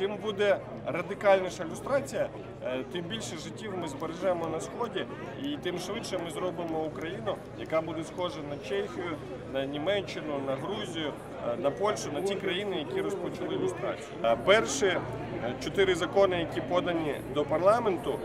чим буде радикальніша люстрація, е, тим більше життів ми збережемо на сході, і тим швидше ми зробимо Україну, яка буде схожа на Чехію, на Німеччину, на Грузію, е, на Польщу, на ті країни, які розпочали люстрацію. Е, Перші чотири закони, які подані до парламенту,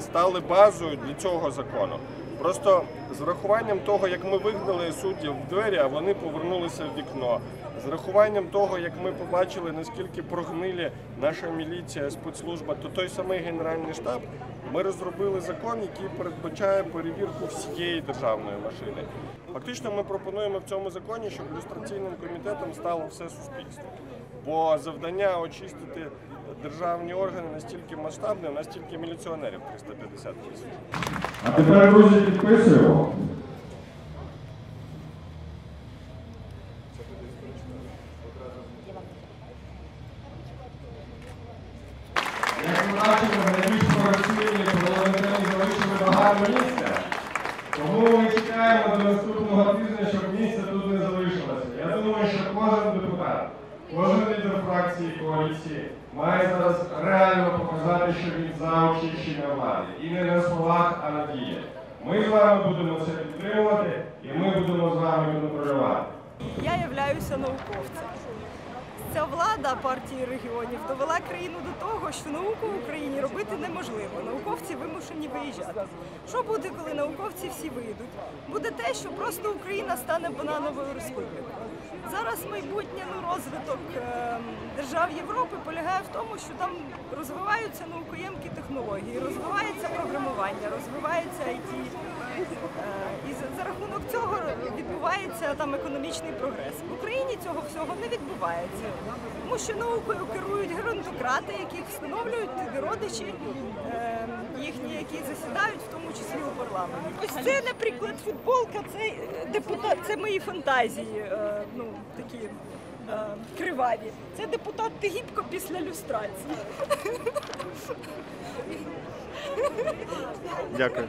стали базою для цього закону. Просто з врахуванням того, як ми вигнали суддів в двері, а вони повернулися в вікно. З рахуванням того, як ми побачили, наскільки прогнилі наша міліція, спецслужба, то той самий генеральний штаб, ми розробили закон, який передбачає перевірку всієї державної машини. Фактично, ми пропонуємо в цьому законі, щоб люстраційним комітетом стало все суспільство. Бо завдання очистити державні органи настільки масштабне, у нас тільки міліціонерів 350 тисяч. А тепер, друзі, підписуємо. Як ми бачимо, найбільш парламентарі залишили багато місця. Тому ми чекаємо до наступного тижня, щоб місця тут не залишилося. Я думаю, що кожен депутат, кожен лідер фракції коаліції має зараз реально показати, що він за очищення влади. І не на словах, а на діях. Ми з вами будемо це підтримувати і ми будемо з вами контролювати. Я являюся науковцем. Ця влада партії регіонів довела країну до того, що науку в Україні робити неможливо. Науковці вимушені виїжджати. Що буде, коли науковці всі виїдуть? Буде те, що просто Україна стане банановою республікою. Зараз майбутнє ну, розвиток е, держав Європи полягає в тому, що там розвиваються наукоємкі технології, розвивається програмування, розвивається IT. Е, І за, рахунок цього відбувається там економічний прогрес. В Україні цього всього не відбувається, тому що наукою керують геронтократи, яких встановлюють родичі е, їхні, які засідають, в тому у парламенті. Ось це, наприклад, футболка, це е, депутат, це мої фантазії, е, ну такі. е, Криваві. Це депутат Тигіпко після люстрації. Дякую.